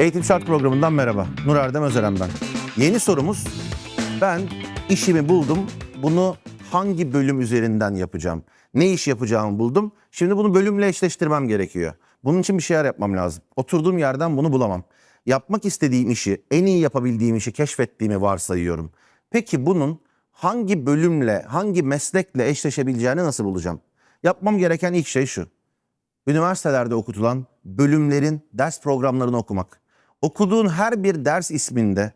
Eğitim Şart programından merhaba. Nur Erdem Özeren ben. Yeni sorumuz, ben işimi buldum, bunu hangi bölüm üzerinden yapacağım? Ne iş yapacağımı buldum. Şimdi bunu bölümle eşleştirmem gerekiyor. Bunun için bir şeyler yapmam lazım. Oturduğum yerden bunu bulamam. Yapmak istediğim işi, en iyi yapabildiğim işi keşfettiğimi varsayıyorum. Peki bunun hangi bölümle, hangi meslekle eşleşebileceğini nasıl bulacağım? Yapmam gereken ilk şey şu üniversitelerde okutulan bölümlerin ders programlarını okumak. Okuduğun her bir ders isminde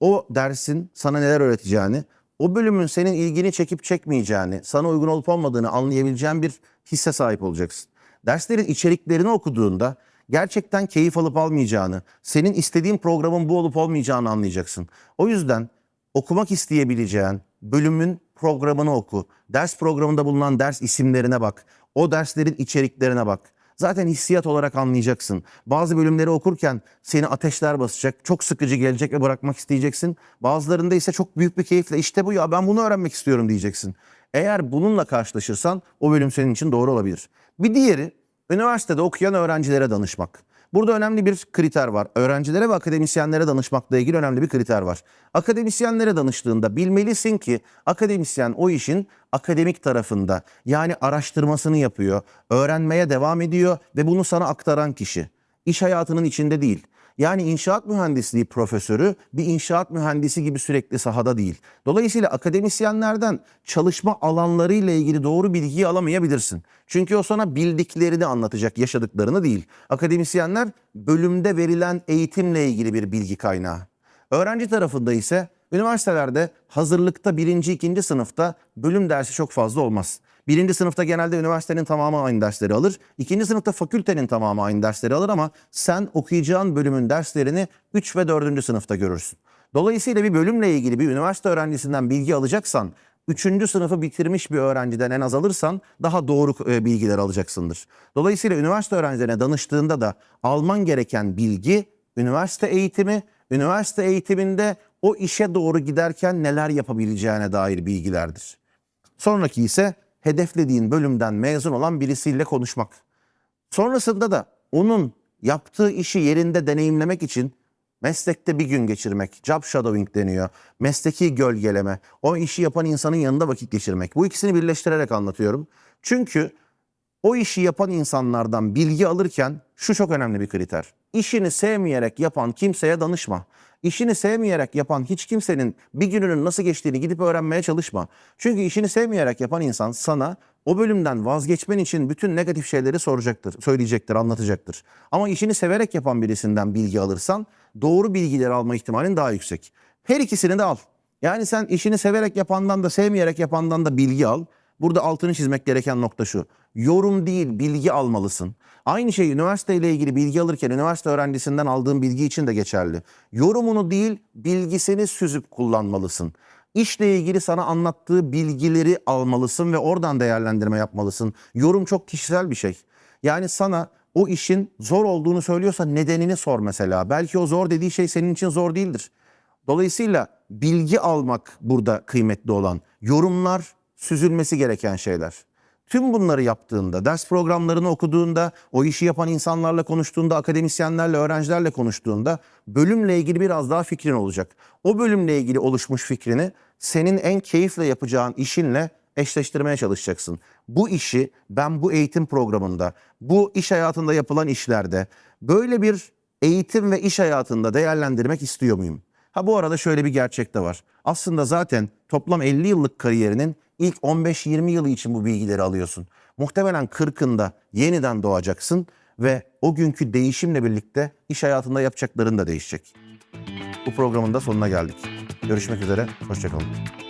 o dersin sana neler öğreteceğini, o bölümün senin ilgini çekip çekmeyeceğini, sana uygun olup olmadığını anlayabileceğin bir hisse sahip olacaksın. Derslerin içeriklerini okuduğunda gerçekten keyif alıp almayacağını, senin istediğin programın bu olup olmayacağını anlayacaksın. O yüzden okumak isteyebileceğin bölümün programını oku. Ders programında bulunan ders isimlerine bak. O derslerin içeriklerine bak. Zaten hissiyat olarak anlayacaksın. Bazı bölümleri okurken seni ateşler basacak, çok sıkıcı gelecek ve bırakmak isteyeceksin. Bazılarında ise çok büyük bir keyifle işte bu ya ben bunu öğrenmek istiyorum diyeceksin. Eğer bununla karşılaşırsan o bölüm senin için doğru olabilir. Bir diğeri üniversitede okuyan öğrencilere danışmak. Burada önemli bir kriter var. Öğrencilere ve akademisyenlere danışmakla ilgili önemli bir kriter var. Akademisyenlere danıştığında bilmelisin ki akademisyen o işin akademik tarafında yani araştırmasını yapıyor, öğrenmeye devam ediyor ve bunu sana aktaran kişi. İş hayatının içinde değil. Yani inşaat mühendisliği profesörü bir inşaat mühendisi gibi sürekli sahada değil. Dolayısıyla akademisyenlerden çalışma alanlarıyla ilgili doğru bilgiyi alamayabilirsin. Çünkü o sana bildiklerini anlatacak, yaşadıklarını değil. Akademisyenler bölümde verilen eğitimle ilgili bir bilgi kaynağı. Öğrenci tarafında ise üniversitelerde hazırlıkta birinci, ikinci sınıfta bölüm dersi çok fazla olmaz. Birinci sınıfta genelde üniversitenin tamamı aynı dersleri alır. İkinci sınıfta fakültenin tamamı aynı dersleri alır ama sen okuyacağın bölümün derslerini 3 ve 4. sınıfta görürsün. Dolayısıyla bir bölümle ilgili bir üniversite öğrencisinden bilgi alacaksan, 3. sınıfı bitirmiş bir öğrenciden en az alırsan daha doğru e, bilgiler alacaksındır. Dolayısıyla üniversite öğrencilerine danıştığında da alman gereken bilgi üniversite eğitimi, üniversite eğitiminde o işe doğru giderken neler yapabileceğine dair bilgilerdir. Sonraki ise hedeflediğin bölümden mezun olan birisiyle konuşmak. Sonrasında da onun yaptığı işi yerinde deneyimlemek için meslekte bir gün geçirmek, job shadowing deniyor. Mesleki gölgeleme, o işi yapan insanın yanında vakit geçirmek. Bu ikisini birleştirerek anlatıyorum. Çünkü o işi yapan insanlardan bilgi alırken şu çok önemli bir kriter. İşini sevmeyerek yapan kimseye danışma. İşini sevmeyerek yapan hiç kimsenin bir gününün nasıl geçtiğini gidip öğrenmeye çalışma. Çünkü işini sevmeyerek yapan insan sana o bölümden vazgeçmen için bütün negatif şeyleri soracaktır, söyleyecektir, anlatacaktır. Ama işini severek yapan birisinden bilgi alırsan doğru bilgileri alma ihtimalin daha yüksek. Her ikisini de al. Yani sen işini severek yapandan da sevmeyerek yapandan da bilgi al. Burada altını çizmek gereken nokta şu. Yorum değil, bilgi almalısın. Aynı şey üniversiteyle ilgili bilgi alırken üniversite öğrencisinden aldığın bilgi için de geçerli. Yorumunu değil, bilgisini süzüp kullanmalısın. İşle ilgili sana anlattığı bilgileri almalısın ve oradan değerlendirme yapmalısın. Yorum çok kişisel bir şey. Yani sana o işin zor olduğunu söylüyorsa nedenini sor mesela. Belki o zor dediği şey senin için zor değildir. Dolayısıyla bilgi almak burada kıymetli olan. Yorumlar süzülmesi gereken şeyler. Tüm bunları yaptığında, ders programlarını okuduğunda, o işi yapan insanlarla konuştuğunda, akademisyenlerle, öğrencilerle konuştuğunda bölümle ilgili biraz daha fikrin olacak. O bölümle ilgili oluşmuş fikrini senin en keyifle yapacağın işinle eşleştirmeye çalışacaksın. Bu işi ben bu eğitim programında, bu iş hayatında yapılan işlerde böyle bir eğitim ve iş hayatında değerlendirmek istiyor muyum? Ha bu arada şöyle bir gerçek de var. Aslında zaten toplam 50 yıllık kariyerinin ilk 15-20 yılı için bu bilgileri alıyorsun. Muhtemelen 40'ında yeniden doğacaksın ve o günkü değişimle birlikte iş hayatında yapacakların da değişecek. Bu programın da sonuna geldik. Görüşmek üzere, hoşçakalın.